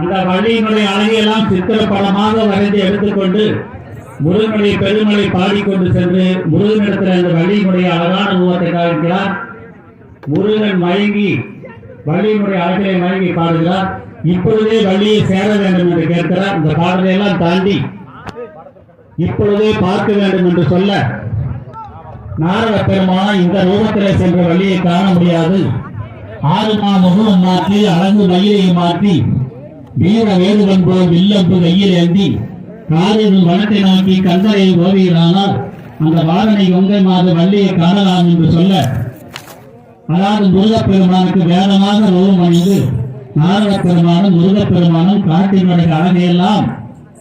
அந்த வள்ளியினுடைய அழகையெல்லாம் சித்திரப்படமாக வரைந்து எடுத்துக்கொண்டு முருகனுடைய பெருமலை பாடிக்கொண்டு சென்று முருகனிடத்தில் அந்த வள்ளியினுடைய அழகான உருவத்தை காண்கிறார். முருகன் மயங்கி வள்ளியினுடைய அழகிலே மயங்கி பாடுகிறார். இப்பொழுதே வள்ளியை சேர வேண்டும் என்று கேட்கிறார். இந்த பாடலையெல்லாம் தாண்டி இப்பொழுதே பார்க்க வேண்டும் என்று சொல்ல நாரத பெருமான் இந்த ரூபத்திலே சென்ற வழியை காண முடியாது. ஆறுமா முகம் மாற்றி அழகு மயிலை மாற்றி வீர வேடுவன் போல் வில்லம்பு கையில் ஏந்தி காரில் வனத்தை நோக்கி கந்தரை ஓவியரானால் அந்த வாரனை கொங்கை மாத வள்ளியை காணலாம் என்று சொல்ல அதாவது முருகப்பெருமானுக்கு வேதமாக ரூபம் அணிந்து நாரத பெருமானும் முருகப்பெருமானும் காட்டினுடைய அழகையெல்லாம்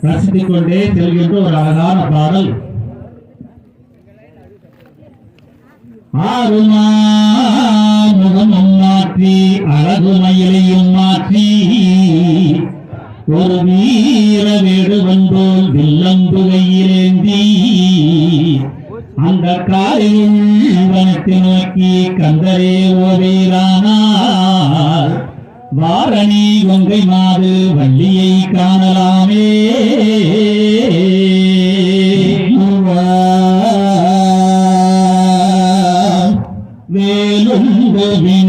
ரசித்துக் கொண்டே செல்கின்ற ஒரு அழகான பாடல். ஆறுமா மாற்றி அழகுமயிலையும் மாற்றி. ஒரு வீர வேடுவன் போல் வில்லம்புகையிலேந்தி அந்த காலையில் வனத்தை நோக்கி கந்தரே ஓவேரானால். வாரணி கொங்கை மாது வள்ளியை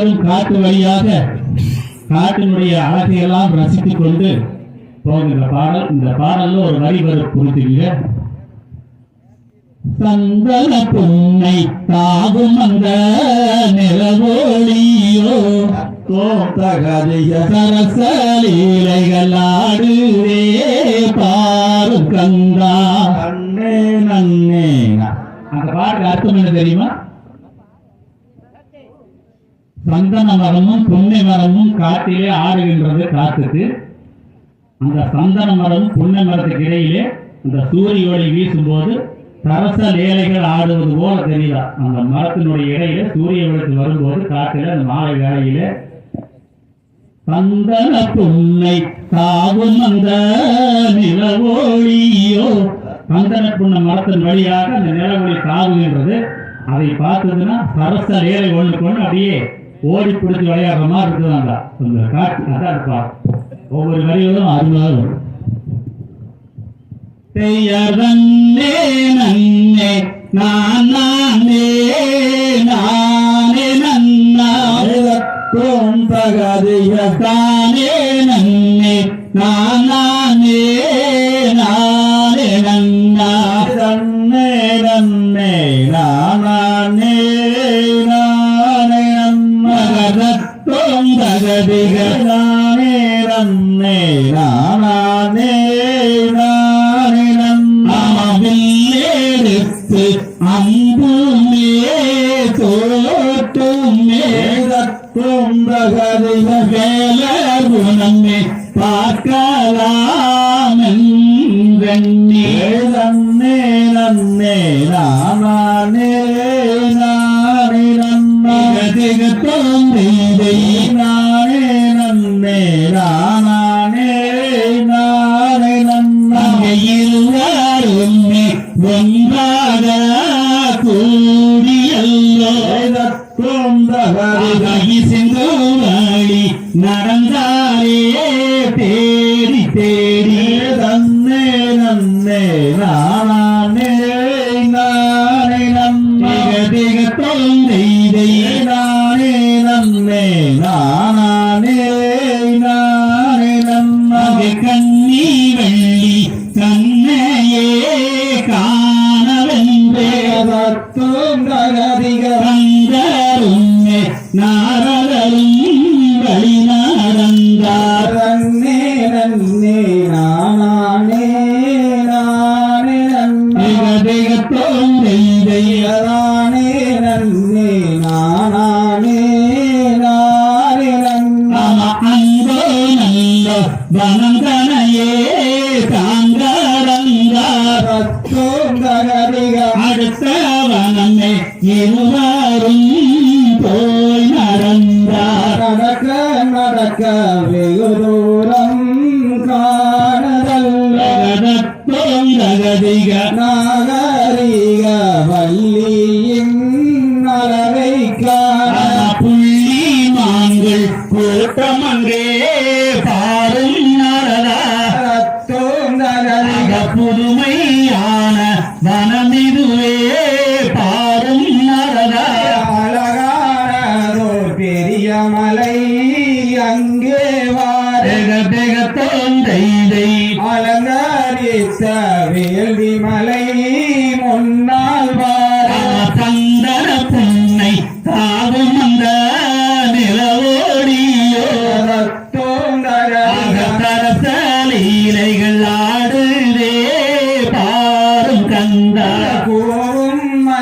இருவரும் காட்டு வழியாக காட்டினுடைய அழகையெல்லாம் ரசித்துக் கொண்டு போகின்ற பாடல் இந்த பாடல்ல ஒரு வரி வரும் குறித்துங்க சந்தன புன்னை தாகும் அந்த நிலவோழியோ தோத்தகதிய சரசலீலைகள் ஆடுவே பாரும் கந்தா அண்ணே நன்னே. அந்த பாட்டுக்கு அர்த்தம் என்ன தெரியுமா? சந்தன மரமும் புன்னை மரமும் காட்டிலே ஆடுகின்றது காத்துக்கு அந்த சந்தன மரமும் புன்னை மரத்துக்கு இடையிலே அந்த சூரிய ஒளி வீசும்போது சரச லேலைகள் ஆடுவது போல தெரியுதா அந்த மரத்தினுடைய இடையில சூரிய ஒளித்து வரும்போது காட்டில அந்த மாலை வேளையிலே சந்தன புன்னை தாவும் அந்த நிலவோழியோ சந்தன புன்னை மரத்தின் வழியாக அந்த நிலவொளி தாவுகின்றது. அதை பார்த்ததுன்னா சரச லேலை ஒன்று கொண்டு அப்படியே ஓடி பிடிச்சி விளையாடுற மாதிரி இருக்குதாண்டா? அந்த காட்சி அதான் இருப்பா. ஒவ்வொரு வரிகளும் அருமையாக வரும். பெயர்தன்னே நன்னே நான் நானே நானே நன்னாம் பகதிய நன்னே நான் സലാമെൻ நாகரிக வல்லியே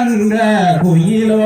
அந்த கோயிலோ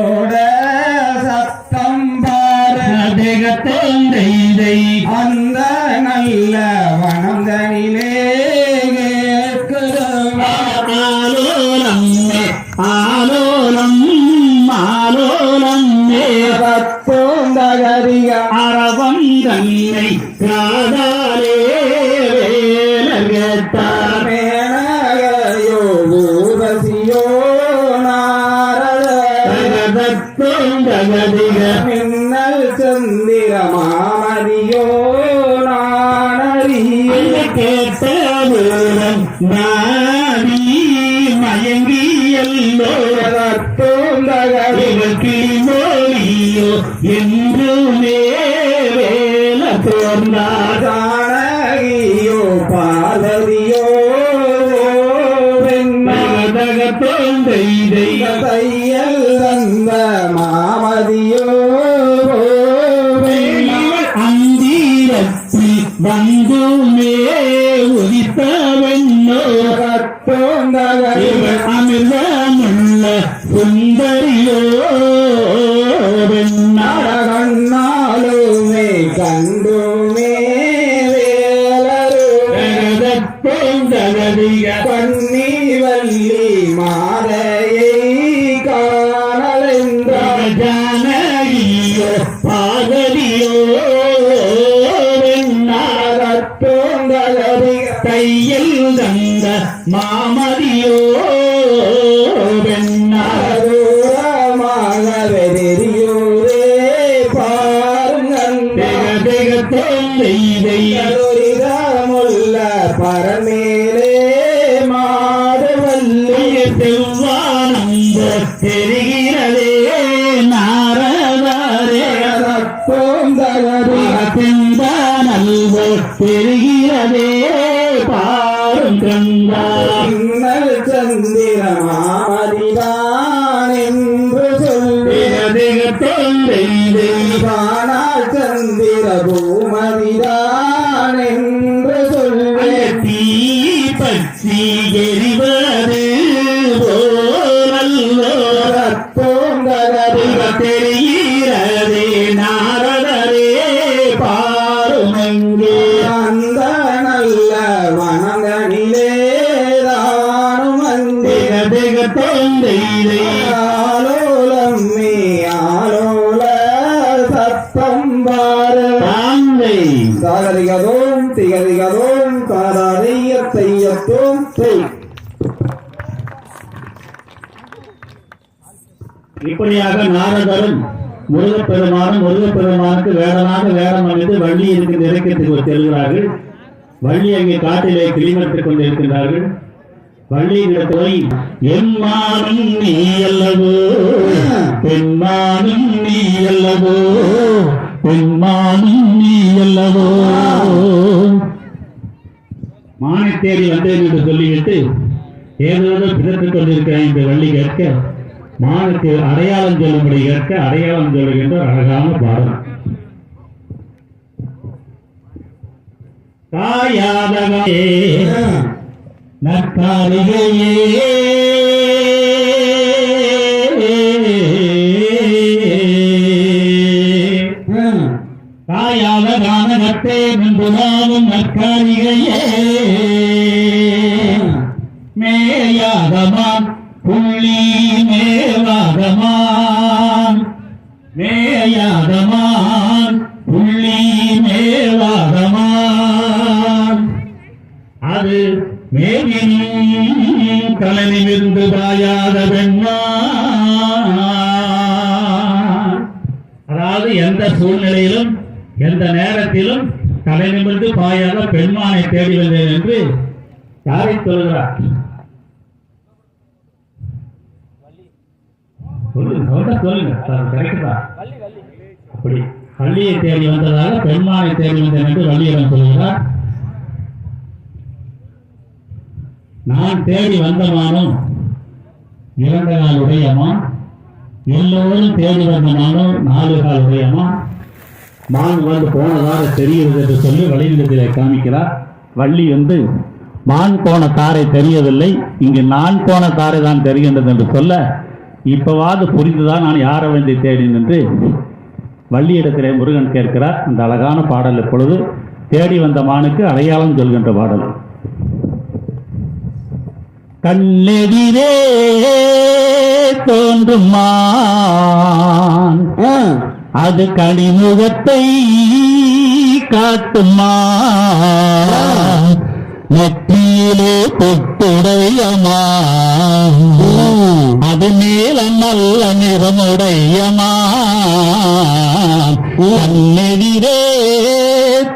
மொழியோ என்றுமே வேல போர்ந்தாதான் பாகதியோந்தாரத்தோங்கலவை கையில் தந்த மாமதியோ பூமதிரா இணையாக நாரதரும் முருகப்பெருமானும் முருகப்பெருமானுக்கு வேடமாக வேடம் அமைத்து வள்ளி இருக்கின்ற இலக்கியத்துக்கு செல்கிறார்கள். வள்ளி அங்கே காட்டிலே கிளிமத்துக் கொண்டிருக்கின்றார்கள். வள்ளியிட போய் எம்மானும் நீ அல்லவோ? பெண்மானும் நீ அல்லவோ? பெண்மானும் நீ அல்லவோ? மானத்தேடி வந்தேன் என்று சொல்லிவிட்டு ஏதோடு பிதற்றுக் கொண்டிருக்கிறேன் என்று வள்ளி கேட்க மானுக்கு அடையாளம் சொல்லும்படி ஏற்க அடையாளம் சொல்லுகின்ற அழகான பாடம் காயாதவே நற்காலிகையே காயாத கானகத்தே நின்றுதானும் நற்காலிகையே மேயாதமான் புள்ளி அப்படி. பள்ளியை தேடி வந்ததாக பெண்மானை தேடி வந்தேன் என்று வள்ளியிடம் சொல்கிறார். நான் தேடி வந்தமானும் இரண்டு நாள் உடையமான் எல்லோரும் தேடி வந்த மானும் நாலு கால் உடையமான் மான் வந்து போனதாக தெரிகிறது என்று சொல்லி வழிநிலத்திலே காமிக்கிறார். வள்ளி வந்து மான் போன தாரை தெரியவில்லை. இங்கு நான் போன தாரை தான் தெரிகின்றது என்று சொல்ல இப்பவாது புரிந்துதான் நான் யாரை வந்து தேடினேன் என்று வள்ளியிடத்திலே முருகன் கேட்கிறார். அந்த அழகான பாடல் இப்பொழுது தேடி வந்த மானுக்கு அடையாளம் சொல்கின்ற பாடல். கண்ணெதிரே தோன்றும் மான். அது கனிமுகத்தை காட்டுமா நெற்றியிலே பொட்டுடையமா? அது மேல நல்ல நிறமுடையமா? கண்ணெதிரே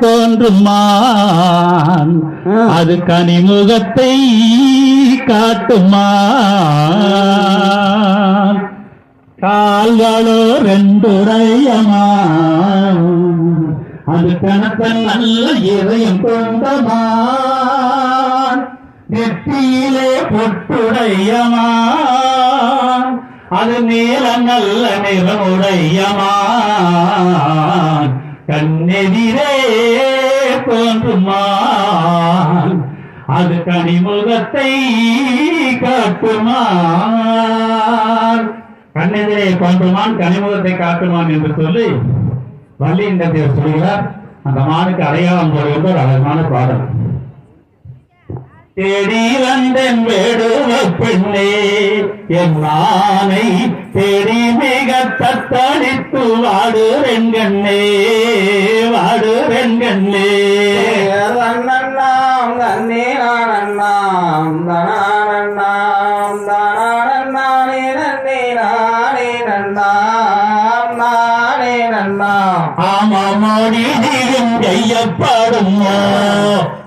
தோன்றுமான். அது கனிமுகத்தை காட்டுமா கால்களோ ரெண்டுடையமா அது கணக்கன் நல்ல இதயம் கொண்டமா நெற்றியிலே பொட்டுடையமா? அது நீல நல்ல நிறமுடையமா? கண்ணெதிரே தோன்றுமா? அது கனிமுகத்தை காட்டுமான் கண்ணெதிரே தோன்றுமான் கனிமுகத்தை காட்டுமான் என்று சொல்லி வள்ளி இந்த சொல்கிறார். அந்த மானுக்கு அடையாளம் போடுகின்ற ஒரு அழகான பாடல். தேடி வந்தன் வேடுவ பெண்ணே. என் மானை தேடி மிக தத்தளித்து வாடு ரெங்கண்ணே வாடு ரெங்கண்ணே. தன்னண்ணாம் தன்னே நானண்ணாம் தனானண்ணாம் தனானண்ணானே நன்னே நானே நானே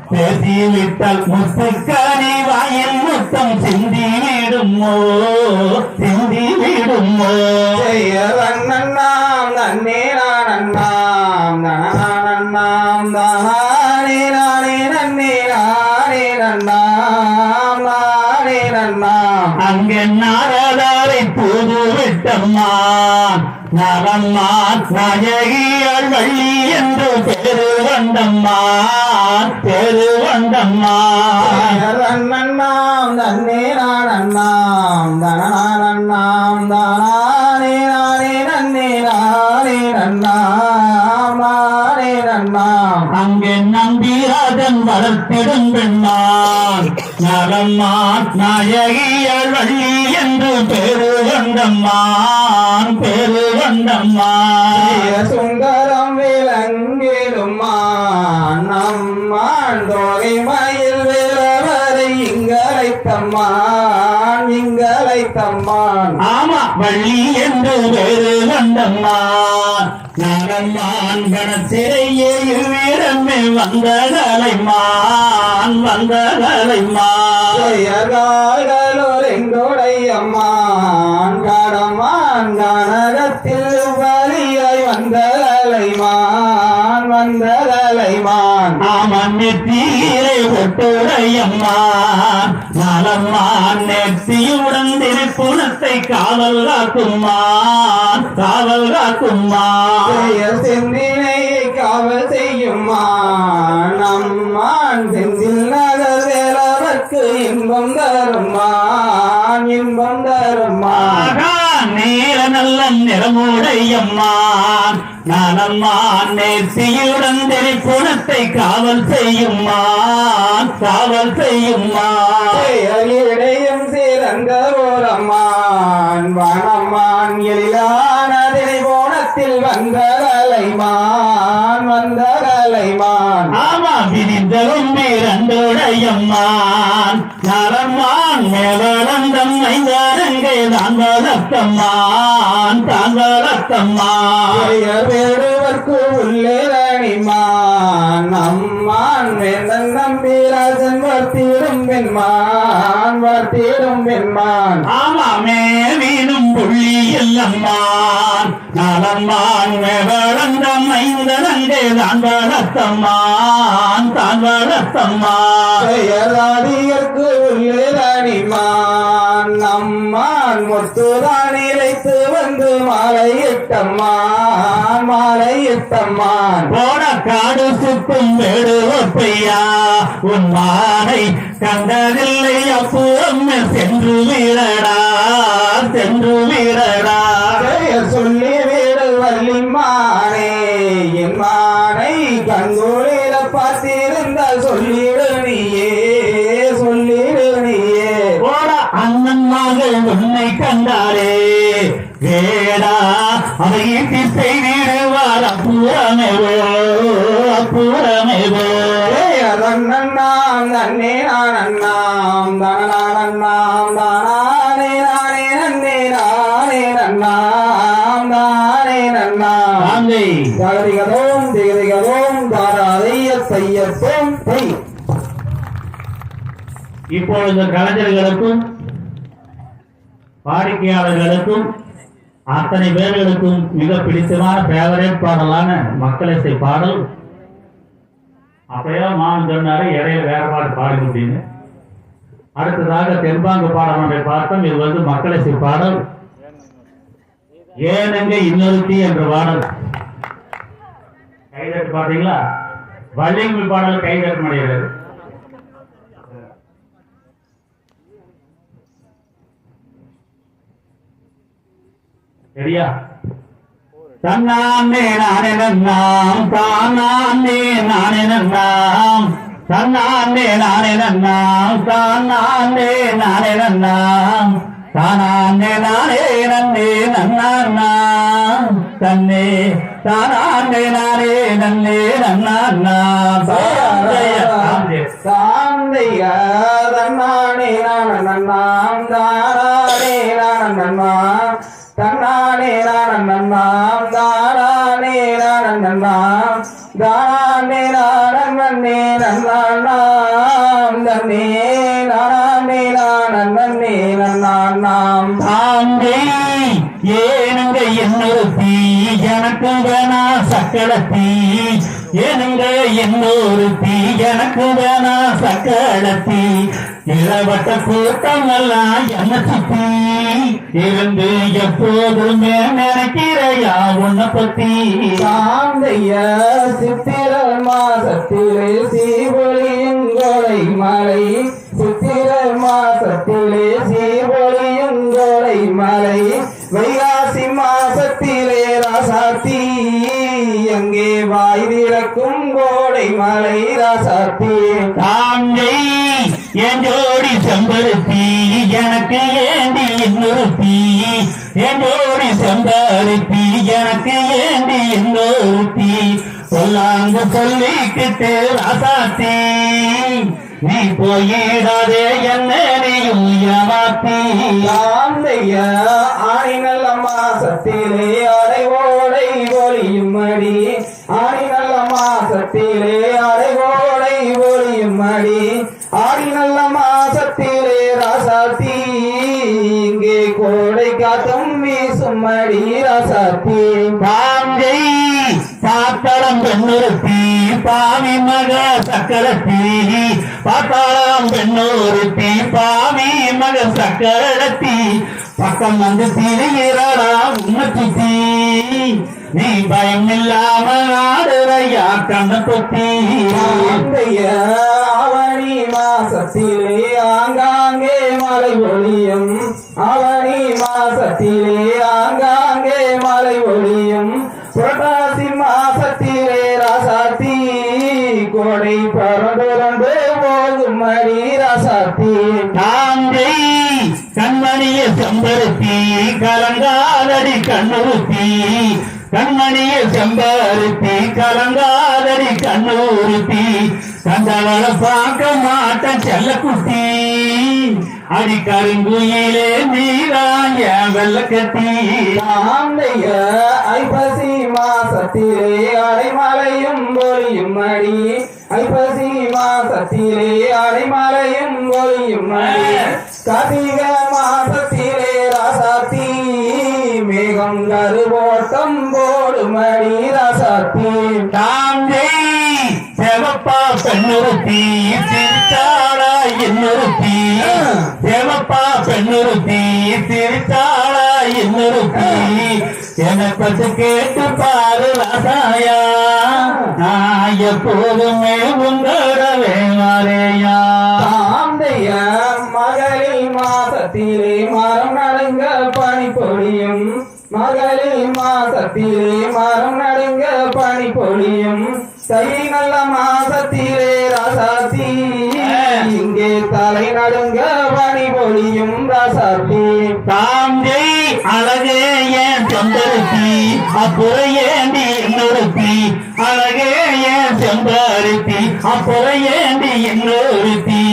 பேசிவிட்டால் முத்துக்கனி வாயில் முத்தம் சிந்தி விடுமோ சிந்தி விடுமோ ஜெய தன்னண்ணாம் தன்னே நானண்ணாம் தனானண்ணாம் நானே நன்னே நானே நன்னாம் நானே நன்னாம் அங்கே நாரதாரை புது விட்டம்மா நரம்மான் நாயகியாள் வள்ளி என்று பெரு வந்தம்மான் பெரு வந்தம்மான் தன்னண்ணாம் தன்னே நானண்ணாம் தனானண்ணாம் தானா. நன்னாம் அங்கே நம்பிராஜன் வளர்த்திடும் பெண்ணான். நலம்மான் நாயகியல் வள்ளி என்று பெரு வந்தம்மான் பெரு வந்தம்மான் சுந்தரம் விளங்கிடுமான் நம்மான் தோகை மயில் விளவரை இங்கலை தம்மான் ஆமா வள்ளி என்று வேறு வந்தம்மான் நலம்மான் கணத்திரையே வீரமே வந்த கலைமான் வந்த கலைமான் கடமான் கனகத்தில் வலியாய் வந்தலைமான் வந்தலைமான் ஆமன் நெத்தியிலே ஒட்டுடையம்மான் நலம்மான் நெத்தியுடன் திருப்புணத்தை காவல் காக்குமான். காவல் காக்குமான். ஜெய செந்தினை காவல் செய்யுமான். நீல நல்ல நிறமுடையம்மான் நலம்மான் நேர்த்தியுடன் திரிப்புணத்தை காவல் செய்யுமான் காவல் சில பிறந்த ஓரம்மான் வனம்மான் எழிலான திரைபோனத்தில் வந்த கலைமான் வந்த கலைமான் ஆமா விரிந்தலும் பிறந்தோடையம்மான். நலம்மான் மேலந்தம் ஐந்தாரங்கை தாங்கலத்தம்மான் பெயர் வேடுவர்க்கு உள்ளே ரணிமான் அம்மான் வேந்தன் நம்பிராஜன் வர்த்திடும் பெண்மான் வர்த்திடும் பெண்மான். ஆமாமே வீணும் புள்ளி இல்லம்மான் நலம்மான் மேலந்தம் ஐந்தரங்கை தாங்கலத்தம்மான் தாங்கலத்தம்மான். பெயராதியர்க்கு உள்ளே ரணிமான் அம்மான் முத்துதான் இழைத்து வந்து மாலையிட்டம்மான் மாலையிட்டம்மான். போன காடு சுக்கும் வேடு ஒப்பையா? உன் மானை கண்டதில்லை அப்புறம் சென்று வீரடா சென்று வீரடா சொல்லி வீடு வள்ளிமானே என் மானை கண்குளிர பார்த்திருந்தால் சொல்லிடு கண்டாரே வேடா அதை திசை வீடுவார் அப்புறமேவோ அப்புறமேவோ நன்னாம் தன்னே நான் அண்ணாம் தானானே நானே நன்னே நானே நன்னாம் தானே நன்னாம். தாராதைய செய்யத்தோம் செய் இப்பொழுது கலைஞர்களுக்கும் வாடிக்கையாளர்களுக்கும் அத்தனை பேர்களுக்கும் மிக பிடித்தமான ஃபேவரேட் பாடலான மக்களிசை பாடல். அப்பயோ மாமன் சொன்னாரு இடையில வேற பாட்டு பாடுங்க அப்படின்னு. அடுத்ததாக தென்பாங்கு பாடல் ஒன்றை பார்த்தோம் இது வந்து மக்களிசை பாடல். ஏனங்க இன்னொருத்தி என்ற பாடல். கைதட்டு பாத்தீங்களா வள்ளியங்கள் பாடல் கைதட்ட முடியாது சரியா? தன்னானே நானே நன்னாம் தானானே நானே நன்னாம் தன்னானே நானே நன்னாம் தானானே நானே நன்னாம் தானானே நானே நன்னே நன்னாம் தன்னே தானானே நானே நன்னே நன்னாம் சாந்தைய தன்னானே நான நன்னாம் தாரானே நான நன்னாம் தன்னானே நான நன்னாம் தாரானே நான நன்னாம் தானே நான நன்னே நன்னாம் தன்னே நானே நான நன்னே நன்னாம் தாங்கே ஏனுங்க என்னொருத்தி எனக்கு வேணா சக்களத்தி ஏனுங்க என்னொருத்தி எனக்கு வேணா சக்களத்தி இளவட்ட கூட்டம் எல்லாம் சுத்தி இருந்து எப்போதுமே நினைக்கிறையா? உன்னை பத்தி. சாந்தைய சித்திர மாசத்திலே சீவொழியுங்கொடை மலை. சித்திர மாசத்திலே சீவொழியுங்கொடை மலை. வைகாசி மாசத்திலே ராசாத்தி. எங்கே வாய் திறக்கும் கோடை மலை ராசாத்தி. தாங்கை என் ஜோடி செம்பருத்தி எனக்கு ஏண்டி இன்னொருத்தி? என் ஜோடி செம்பருத்தி எனக்கு ஏண்டி இன்னொருத்தி? சொல்லாங்க சொல்லிக்கிட்டு ராசாத்தி நீ போயிடாதே என்ன நீயும் ஏமாத்தி சாந்தைய ஆணி நல்ல மாசத்திலே அரை ஓடை ஒளியும் அடி. ஆணி நல்ல மாசத்திலே அரை ஓடை ஒளியும் அடி. ஆணி நல்ல மாசத்திலே ராசாத்தி. இங்கே கோடை காத்தும் வீசும் ராசாத்தி. பாங்கை பாத்தளம் பெண்ணொருத்தி பாவி மக சக்கரத்தி. பாத்தாளம் பெண்ணொருத்தி பாவி மக சக்கரத்தி. பக்கம் வந்து திரிகிறடா உன்னை நீ பயம் இல்லாம ஆடுறையா கண்ண தொத்தி அவனி மாசத்திலே ஆங்காங்கே மலை ஒளியும். அவனி மாசத்திலே ஆங்காங்கே மலை ஒளியும். புரட்டாசி மாசத்திலே ராசாத்தி. கோடை பரந்துரந்து போகும் மணி ராசாத்தி தாங்கை கண்மணிய செம்பருத்தி கலங்காதடி கண்ணூர்த்தி கண்மணிய செம்பருத்தி கலங்காதடி கண்ணூர்த்தி கண்டவள பார்க்க மாட்டேன் செல்ல குட்டி கருங்குயிலே நீராய வெள்ளக்கட்டி. ஆந்தைய ஐப்பசி மாசத்திலே அடைமலையும் ஒளியும் மடி ஐப்பசி மாசத்திலே அடைமலையும் ஒளியும் மடி கார்த்திக மாசத்திலே ராசாத்தி மேகம் கருவோட்டம் போடுமடி ராசாத்தி. தாந்தை செவப்பா பெண்ணுறுத்தி சிரித்தாளா இன்னொருத்தி செவப்பா பெண்ணுறுத்தி சிரித்தாளா இன்னொருத்தி பற்றி கேட்டு பாரு ராசாயா. நான் எப்போதுமே உங்களவே மாறேயா. ஆந்தைய மகளிர் மாசத்திலே மரம் நடுங்க பனி பொழியும் மாசத்திலே மரம் நல்ல மாசத்திலே ராசாத்தி இங்கே தலை நடுங்க பனி பொழியும் ராசாத்தி. தாந்தை அழகே என் செம்பருத்தி? அப்புறையேண்டி இன்னொருத்தி அழகே என் செம்பருத்தி? அப்புறையேண்டி இன்னொருத்தி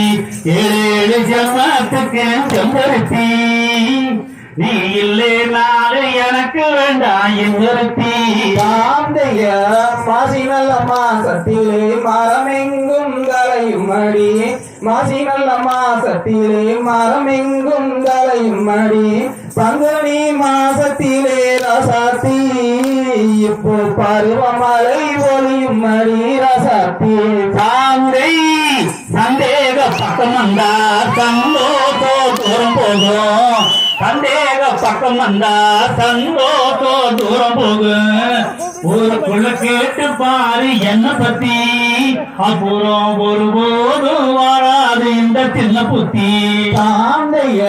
ஏழு ஏழு ஜென்மத்துக்கு செம்பருத்தி. நீ இல்லை நாளை எனக்கு வேண்டாம் இன்னொருத்தி ஆந்தைய மாசி நல்ல மாசத்திலே மரமெங்கும் கலையும் மடி மாசி நல்ல மாசத்திலே மரமெங்கும் கலையும் மடி பங்குனி மாசத்திலே ரசாத்தி இப்போ பருவமழை ஒளியும் மடி ரசாத்தி. தாந்தை சந்தேக பக்கம் வந்தா சந்தோஷோ தூரம் போகும் சந்தேக பக்கம் வந்தா சந்தோஷோ தூரம் போகும் ஊருக்குள்ள கேட்டு பாரு என்ன பத்தி அப்புறம் ஒருபோதும் வராது இந்த சின்ன புத்தி. ஆந்தைய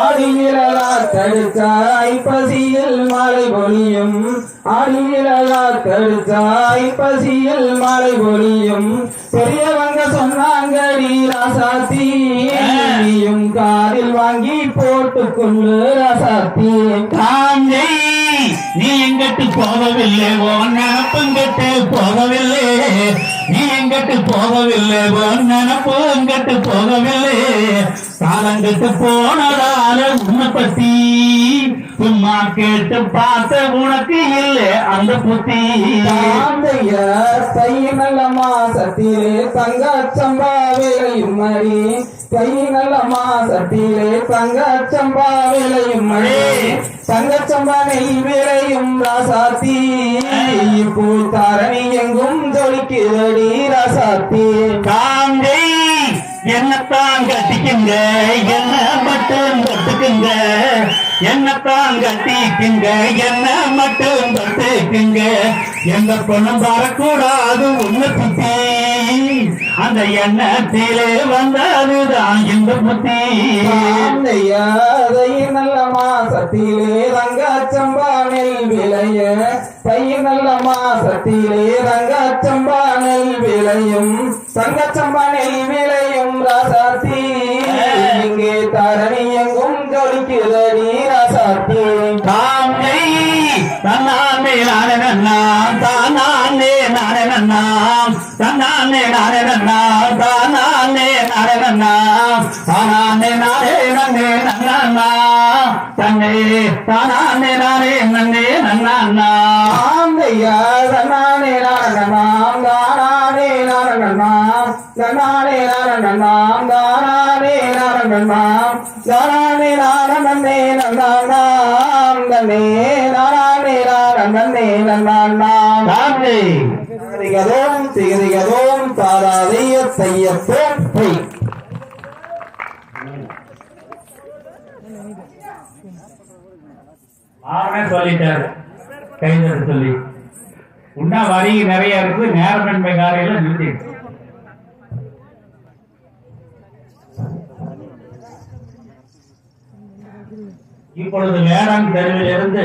ஆடியிலா தடுக்க ஐப்பசியில் மழை பொழியும். ஆடியிலா தடுக்க ஐப்பசியில் மழை பொழியும். பெரியவங்க சொன்னாங்கடி ராசாத்தி. காதில் வாங்கி போட்டுக்கொள்ளு ராசாத்தி தாந்தை நீ எங்கட்டு போகவில்லை உன் நினப்புங்கிட்டு போகவில்லை. நீ எங்கட்டு போகவில்லை உன் நினப்பு எங்கட்டு போகவில்லை காலங்கட்டு போனதால உன்னை பத்தி சும்மா கேட்டு பார்த்த உனக்கு இல்லை அந்த புத்தி. ஆந்தைய தை நல்ல மாசத்திலே தங்க விளையும் மணி தை நல்ல தங்கச்சம்பா விளையும் மழை தங்கச்சம்பா நெய் விளையும் ராசாத்தி. இப்போ தரணி எங்கும் தொழிக்கிறடி ராசாத்தி. காங்கை என்னத்தான் கட்டிக்குங்க என்ன மட்டும் தொட்டுக்குங்க? என்னத்தான் கட்டிக்குங்க என்ன மட்டும் தொட்டுக்குங்க? எந்த பொண்ணும் வரக்கூடாது உன்னை சுத்தி. அந்த எண்ணத்திலே வந்ததுதான் இந்த புத்தி. ஐயா. தை நல்ல மாசத்திலே ரங்கச்சம்பா நெல் விளைய தை நல்ல மாசத்திலே ரங்கச்சம்பா நெல் விளையும். சங்கச்சம்பா நெல் விளையும் ராசாத்தி. இங்கே தரணி எங்கும் ஜொலிக்கிறடி ராசாத்தி. தாமே தன்னானே நானே நன்னாம். தானானே நானே நன்னாம். தன்னானே நானே நன்னாம். நன்னாம் தானானே நானே நன்னே நன்னா தன்னே தானானே நானே நன்னே நன்னா ஆந்தையா தன்னானே நாரணனாம் தானானே நாரணனாம் தன்னானே நாரணனாம் தானானே நாரணனாம் தானானே நாரணனே நன்னானாம் தன்னே நாரானே நாரணனே நன்னானாம் தாமே திகதிகதோம் திகதிகதோம் தாராதைய தையத்தோம் பொய். ஆறனே சொல்லிட்டாரு. கைதர் சொல்லி. உண்டா வரி நிறைய இருக்கு நேரமின்மை காரையில நிறுத்தி இப்பொழுது வேளாண் தெருவிலிருந்து